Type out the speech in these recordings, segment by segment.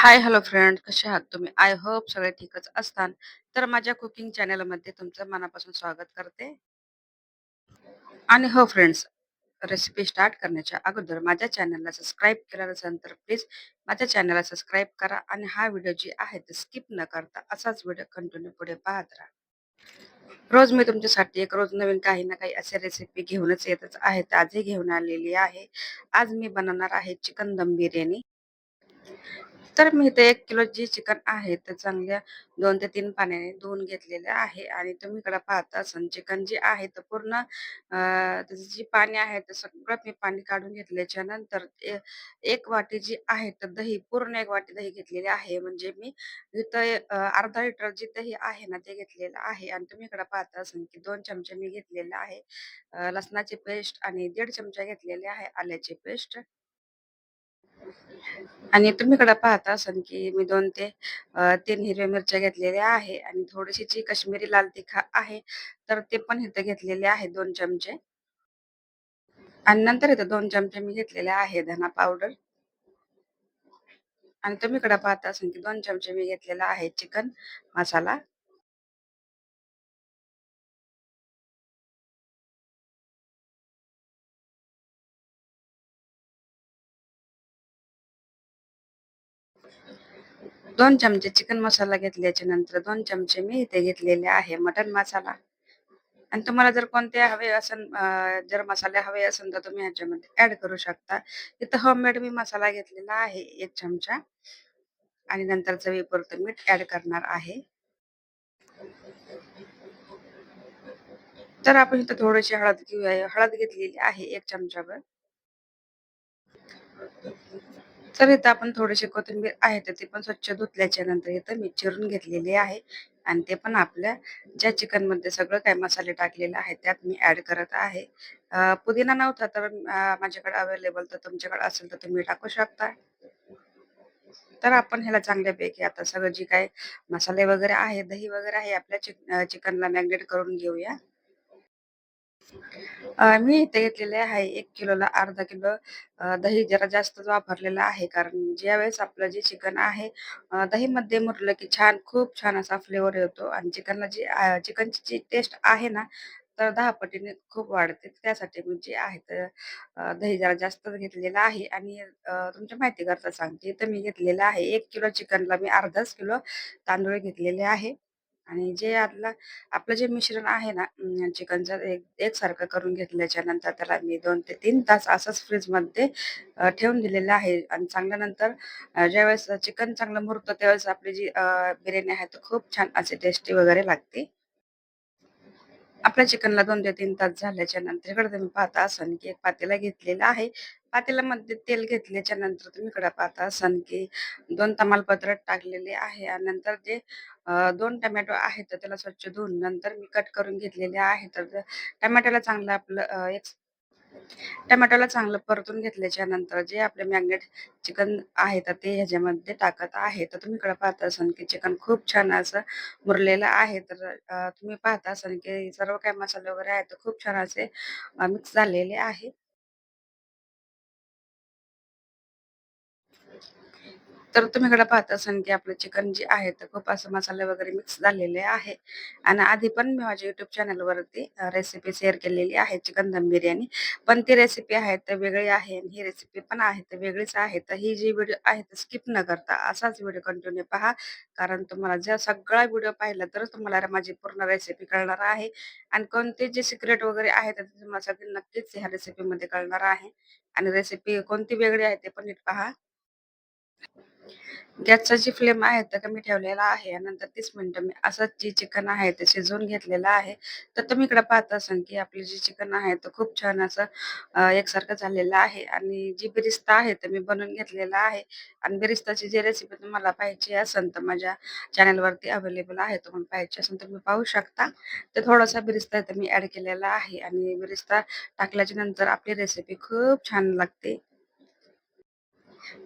हाय, hello friend कसे आहात तुम्ही? आय होप सगळे ठीकच असताल. तर माझ्या कुकिंग चॅनलमध्ये तुमचं मनापासून स्वागत करते. आणि हो फ्रेंड्स, रेसिपी स्टार्ट करण्याच्या अगोदर माझ्या चॅनलला सबस्क्राईब केला नसेल तर प्लीज माझ्या चॅनलला सबस्क्राईब करा आणि हा व्हिडिओ जी आहे ते स्किप न करता असाच व्हिडिओ कंटिन्यू पुढे पाहत राहा. रोज मी तुमच्यासाठी एक रोज नवीन काही ना काही असे रेसिपी घेऊनच येतच आहे. आजही घेऊन आलेली आहे. आज मी बनवणार आहे चिकन दम बिर्याणी. तर मी इथे एक किलो जी चिकन आहे ते चांगल्या दोन ते तीन पाण्याने धुवून घेतलेले आहे आणि तुम्ही इकडे पाहता असन चिकन जे आहे तर पूर्ण त्याचं जी पाणी आहे ते सगळं मी पाणी काढून घेतल्याच्या नंतर एक वाटी जी आहे तर दही पूर्ण एक वाटी दही घेतलेली आहे. म्हणजे मी इथं अर्धा लिटर जी दही आहे ना ते घेतलेलं आहे आणि तुम्ही इकडे पाहता असन की दोन चमचे मी घेतलेले आहे लसणाची पेस्ट आणि दीड चमचा घेतलेले आहे आल्याची पेस्ट. आणि तुम्ही कडे पाहता असाल की मी दोन ते तीन हिरव्या मिरच्या घेतलेल्या आहे आणि थोडीशी जी काश्मीरी लाल तिखा आहे, तर ते पण इथं घेतलेले आहे दोन चमचे. आणि नंतर इथं दोन चमचे मी घेतलेले आहे धना पावडर. आणि तुम्ही कडे पाहता असाल की दोन चमचे मी घेतलेला आहे चिकन मसाला. दोन चमचे चिकन मसाला घेतल्याच्या नंतर दोन चमचे मी इथे घेतलेले आहे मटन मसाला. आणि तुम्हाला जर कोणते हवे असेल जर मसाले हवे असेल तर तुम्ही ह्याच्यामध्ये ऍड करू शकता. इथं होममेड मी मसाला घेतलेला आहे एक चमचा आणि नंतर चवीपुरतं मीठ ऍड करणार आहे. तर आपण इथं थोडीशी हळद घेऊया. हळद घेतलेली आहे एक चमचाभर. तर इथं आपण थोडीशी कोथिंबीर आहे तर ती पण स्वच्छ धुतल्याच्या नंतर इथं मी चिरून घेतलेली आहे आणि ते पण आपल्या ज्या चिकनमध्ये सगळं काही मसाले टाकलेले आहेत त्यात मी ॲड करत आहे. पुदिना नव्हता तर माझ्याकडे अवेलेबल तर तुमच्याकडे असेल तर तुम्ही टाकू शकता. तर आपण ह्याला चांगल्यापैकी आता सगळं जे काही मसाले वगैरे आहे, दही वगैरे आहे आपल्या चिक चिकनला मॅग्नेट करून घेऊया. मी इथे घेतलेले आहे एक किलोला अर्धा किलो दही जरा जास्तच वापरलेलं आहे. कारण ज्यावेळेस आपलं जे चिकन आहे दहीमध्ये मुरलं की छान खूप छान असा फ्लेवर येतो आणि चिकनला जी चिकनची जी टेस्ट आहे ना, तर दहा पटीने खूप वाढते. त्यासाठी मी जे आहे तर दही जरा जास्तच घेतलेलं आहे आणि तुमच्या तुमच्या माहितीकरता सांगते, तर मी घेतलेलं आहे एक किलो चिकनला मी अर्धाच किलो तांदूळ घेतलेले आहे. आणि जे आपलं आपलं जे मिश्रण आहे ना चिकनचं एक एकसारखं करून घेतल्याच्या नंतर त्याला मी दोन ते तीन तास असंच फ्रीजमध्ये ठेवून दिलेलं आहे आणि चांगल्यानंतर ज्यावेळेस चिकन चांगलं मुरतं त्यावेळेस आपली जी बिर्याणी आहे, ती खूप छान अशी टेस्टी वगैरे लागते. आपल्या चिकनला दोन ते तीन तास झाल्याच्यानंतर इकडे तुम्ही पाहता असाल की एक पातेला घेतलेला आहे. पातेल्यामध्ये तेल घेतल्याच्या नंतर तुम्ही इकडे पाहता असाल की दोन तमालपत्र टाकलेले आहे आणि नंतर जे दोन टमॅटो आहेत तर त्याला स्वच्छ धुवून नंतर मी कट करून घेतलेले आहे. तर टमॅटोला चांगलं आपलं एक टोमॅटोला चांगलं परतून घेतल्याच्या नंतर जे आपले मॅग्नेट चिकन आहे तर ते ह्याच्यामध्ये टाकत आहे. तर तुम्ही इकडे पाहत असाल की चिकन खूप छान असं मुरलेलं आहे. तर तुम्ही पाहता असाल की सर्व काही मसाले वगैरे आहेत, तर खूप छान असे मिक्स झालेले आहे. तर तुम्ही इकडे पाहत असाल की आपलं चिकन जे आहे तर खूप असं मसाले वगैरे मिक्स झालेले आहे. आणि आधी पण मी माझ्या युट्यूब चॅनलवरती रेसिपी शेअर केलेली आहे चिकन दम बिर्याणी. पण ती रेसिपी आहे तर वेगळी आहे आणि ही रेसिपी पण आहे तर वेगळीच आहे. तर ही जी व्हिडिओ आहे तर स्किप न करता असाच व्हिडिओ कंटिन्यू पहा. कारण तुम्हाला जर सगळा व्हिडिओ पाहिला तर तुम्हाला माझी पूर्ण रेसिपी कळणार आहे. आणि कोणते जे सिक्रेट वगैरे आहे तर तुम्हाला सगळे नक्कीच ह्या रेसिपीमध्ये कळणार आहे. आणि रेसिपी कोणती वेगळी आहे ते पण नीट पहा. गॅसचा जी फ्लेम आहे तर कमी ठेवलेला आहे नंतर तीस मिनिटं मी असंच जे चिकन आहे ते शिजवून घेतलेलं आहे. तर तुम्ही इकडे पाहत असाल की आपले जे चिकन आहे तर खूप छान असं एकसारखं झालेलं आहे आणि जी बिरिस्ता आहे तर मी बनवून घेतलेला आहे आणि बिरिस्ताची जी रेसिपी तुम्हाला पाहिजे असेल तर माझ्या चॅनलवरती अवेलेबल आहे. तुम्हाला पाहिजे असेल तुम्ही पाहू शकता. तर थोडासा बिरिस्ता इथं मी ॲड केलेला आहे आणि बिरिस्ता टाकल्याच्या नंतर आपली रेसिपी खूप छान लागते.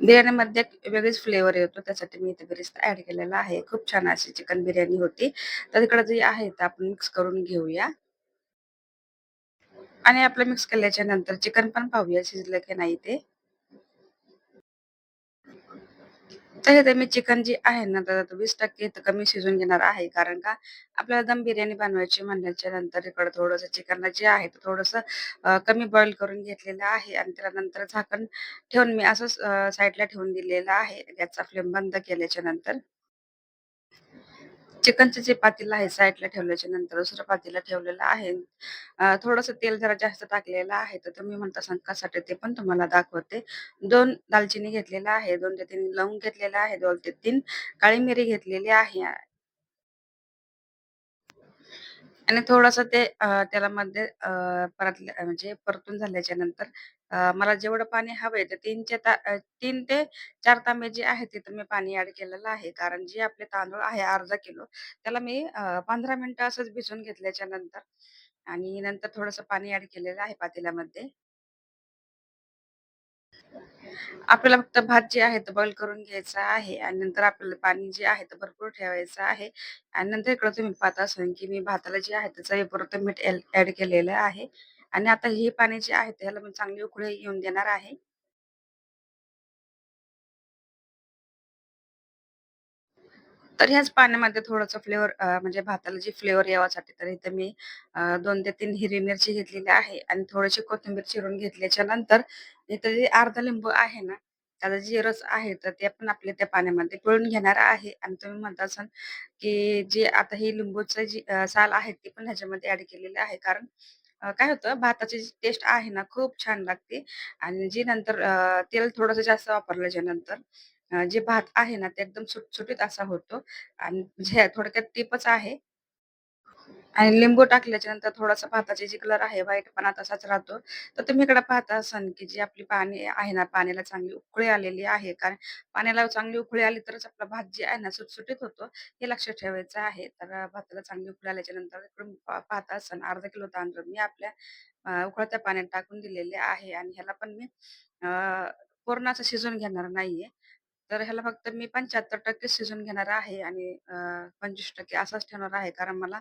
बिर्याणीमध्ये वेगळीच फ्लेवर येतो. त्यासाठी मी इथे बेरिस्ता ऍड केलेला आहे. खूप छान अशी चिकन बिर्याणी होती. तर इकडं जे आहे ते आपण मिक्स करून घेऊया. आणि आपलं मिक्स केल्याच्यानंतर चिकन पण पाहूया शिजलं की नाही ते. तर इथे मी चिकन जी आहे ना, तर 20% तर कमी शिजून घेणार आहे. कारण का आपल्याला दम बिर्याणी बनवायची म्हणल्याच्या नंतर इकडं थोडंसं चिकनला जे आहे ते थोडंसं कमी बॉईल करून घेतलेलं आहे आणि त्याला नंतर झाकण ठेवून मी असंच साईडला ठेवून दिलेलं आहे. गॅसचा फ्लेम बंद केल्याच्यानंतर. चिकनचं जे पातील आहे साईडला ठेवल्याच्या नंतर दुसरं पातीला ठेवलेलं आहे. थोडस थोडंसं तेल जरा जास्त टाकलेलं आहे. तर तुम्ही म्हणता संकासाठी ते पण तुम्हाला दाखवते. दोन दालचिनी घेतलेला आहे, दोन ते तीन लवंग घेतलेला आहे, दोन ते तीन काळी मिरी घेतलेली आहे आणि थोडंसं ते अ, मध्ये अ, परतलं म्हणजे परतून झाल्याच्यानंतर अ, मला जेवढं पाणी हवंय तर 3 चे ता अ, 3 ते 4 तांबे जे आहेत तिथं मी पाणी ॲड केलेलं आहे. कारण जे आपले तांदूळ आहे अर्धा किलो त्याला मी अ, 15 मिनिटं असंच भिजवून घेतल्याच्या नंतर आणि नंतर थोडंसं पाणी ॲड केलेलं आहे पातेल्यामध्ये. आपल्याला फक्त भात जे आहे ते बॉईल करून घ्यायचा आहे आणि नंतर आपल्याला पाणी जे आहे ते भरपूर ठेवायचं आहे आणि नंतर इकडं तुम्ही पाहत असून की मी भाताला जे आहे त्याचा चवीपुरतं मीठ ऍड केलेलं आहे आणि आता हे पाणी जे आहे त्याला मी चांगली उकळी येऊन देणार आहे. तर ह्याच पाण्यामध्ये थोडंसं फ्लेवर म्हणजे भाताला जी फ्लेवर यावासाठी तर इथं मी दोन ते तीन हिरवी मिरची घेतलेली आहे आणि थोडीशी कोथिंबीर चिरून घेतल्याच्या नंतर इथं जे अर्धा लिंबू आहे ना, त्याचा जे रस आहे तर ते पण आपल्या त्या पाण्यामध्ये पिळून घेणार आहे आणि तुम्ही म्हणत असाल, की जे आता ही लिंबूचं जी साल आहे ती पण ह्याच्यामध्ये ॲड केलेली आहे. कारण काय होतं भाताची जी टेस्ट आहे ना, खूप छान लागते आणि जी नंतर तेल थोडंसं जास्त वापरल्याच्या नंतर अ, जे भात आहे ना, ते एकदम सुटसुटीत असा होतो आणि म्हणजे थोडक्यात टिपच आहे. आणि लिंबू टाकल्याच्या नंतर थोडासा भाताची जी कलर आहे व्हाईटपणा तसाच राहतो. तर तुम्ही इकडे पाहता असाल, की जी आपली पाणी आहे ना, पाण्याला चांगली उकळी आलेली आहे. कारण पाण्याला चांगली उकळी आली तरच आपला भात जे आहे ना, सुटसुटीत होतो, हे लक्षात ठेवायचं आहे. तर अ, भाताला चांगली उकळी आल्याच्यानंतर इकडून पा पाहता असाल अर्धा किलो तांदूळ मी आपल्या अ, उकळत्या पाण्यात टाकून दिलेले आहे आणि ह्याला पण मी अ, पूर्ण असं शिजवून घेणार नाहीये. तर ह्याला फक्त मी पंच्याहत्तर टक्के शिजून घेणार आहे आणि पंचवीस टक्के असाच ठेवणार आहे. कारण मला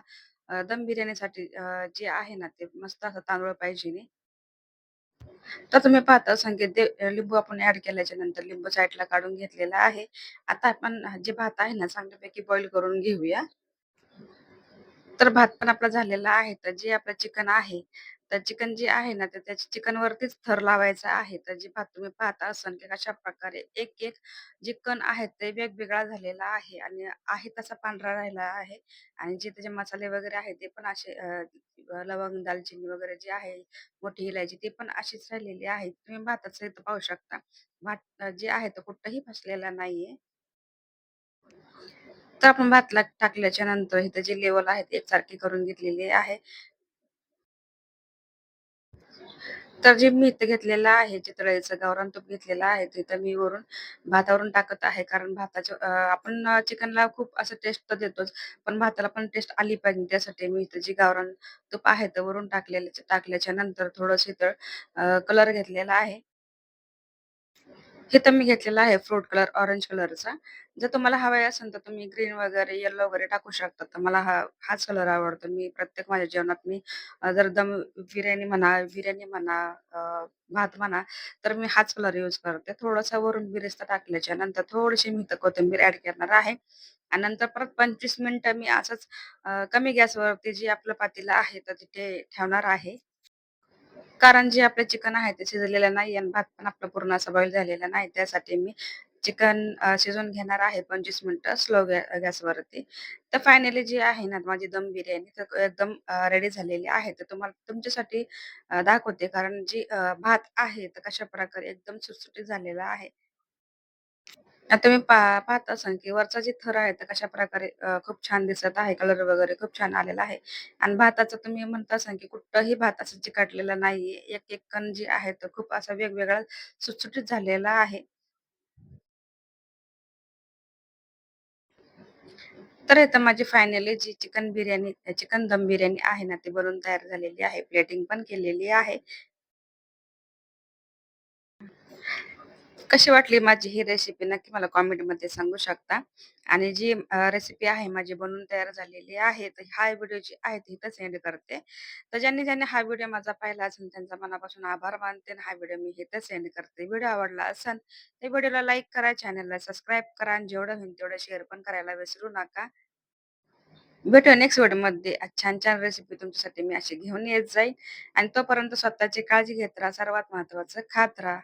दम बिर्याणीसाठी जे आहे ना, ते मस्त असं तांदूळ पाहिजे. तर तुम्ही पाहता संगीत लिंबू आपण ऍड केल्याच्यानंतर लिंबू साईडला काढून घेतलेला आहे. आता आपण जे भात आहे ना, चांगल्यापैकी बॉईल करून घेऊया. तर भात पण आपला झालेला आहे. तर जे आपलं चिकन आहे, तर चिकन जे आहे ना, तर त्याच्या चिकनवरतीच थर लावायचा आहे. तर जे भात तुम्ही पाहता असाल की कशाप्रकारे एक-एक जे कण आहेत ते वेगवेगळा झालेला आहे आणि आहे तसा पांढरा राहिला आहे आणि जे त्याचे मसाले वगैरे आहेत ते पण असे अ, लवंग, दालचिनी वगैरे जे आहे, मोठी इलायची ते पण अशीच राहिलेली आहे. तुम्ही भाताचं इथं पाहू शकता. भात अ, जे आहे तो कुठेही फसलेला नाहीये. तर आपण भात टाकल्याच्या नंतर इथं जी लेवल आहे ती एकसारखी करून घेतलेली आहे. तर जे मी इथं घेतलेलं आहे, चितळेचं गावरान तूप घेतलेलं आहे, तिथं मी वरून भातावरून टाकत आहे. कारण भाताच्या आपण चिकनला खूप असं टेस्ट तर देतोच, पण भाताला पण टेस्ट आली पाहिजे त्यासाठी मी इथं जी गावरान तूप आहे, तर वरून टाकलेलं टाकल्याच्या नंतर थोडंसं इथं कलर घेतलेला आहे. हे तर मी घेतलेलं आहे फ्रूट कलर ऑरेंज कलरचा. जर तुम्हाला हवाय असेल तर तुम्ही ग्रीन वगैरे, येलो वगैरे टाकू शकता. तर मला हा हाच कलर आवडतो. मी प्रत्येक माझ्या जेवणात मी जर दम बिर्याणी म्हणा, बिर्याणी म्हणा, भात म्हणा, तर मी हाच कलर यूज करते. थोडासा वरून बिरेस्ता टाकल्याच्या नंतर थोडीशी मी तर कोथिंबीर ऍड करणार आहे आणि नंतर परत 25 मिनिटं मी असंच कमी गॅसवरती जे आपलं पातेलं आहे, तर तिथे ठेवणार आहे. कारण जे आपलं चिकन आहे ते शिजलेलं नाही आणि भात पण आपला पूर्ण असा बॉईल झालेला नाही. त्यासाठी मी चिकन शिजवून घेणार आहे 25 मिनिटं स्लो गॅ गॅसवरती. तर फायनली जी आहे ना माझी दम बिर्याणी तर एकदम रेडी झालेली आहे. तर तुम्हाला तुमच्यासाठी दाखवते कारण जी भात आहे तर कशा प्रकारे एकदम सुटसुटीत झालेला आहे. आता तुम्ही पा पाहत असाल की वरचा जे थर आहे तर कशाप्रकारे अ, खूप छान दिसत आहे. कलर वगैरे खूप छान आलेला आहे आणि भाताचं तुम्ही म्हणत असाल की कुठंही भात असं चिकटलेला नाहीये. एक-एक कण जे आहे तर खूप असा वेगवेगळा सुटसुटीत झालेला आहे. तर इथं माझी फायनली जी चिकन बिर्याणी चिकन दम बिर्याणी आहे ना, ती बनवून तयार झालेली आहे. प्लेटिंग पण केलेली आहे. कशी वाटली माझी ही रेसिपी नक्की मला कॉमेंटमध्ये सांगू शकता. आणि जी रेसिपी आहे माझी बनवून तयार झालेली आहे. तर हा व्हिडिओ जी आहे ती इथं सेंड करते. तर ज्यांनी ज्यांनी हा व्हिडिओ माझा पाहिला असेल त्यांचा मनापासून आभार मानते आणि हा व्हिडिओ मी इथं सेंड करते. व्हिडिओ आवडला असेल तर व्हिडिओला लाईक करा, चॅनलला सबस्क्राईब करा आणि जेवढं होईल तेवढं शेअर पण करायला विसरू नका. भेटूया नेक्स्ट व्हिडिओमध्ये. छान-छान रेसिपी तुमच्यासाठी मी अशी घेऊन येत जाईल आणि तोपर्यंत स्वतःची काळजी घेत राहा. सर्वात महत्त्वाचं खात राहा.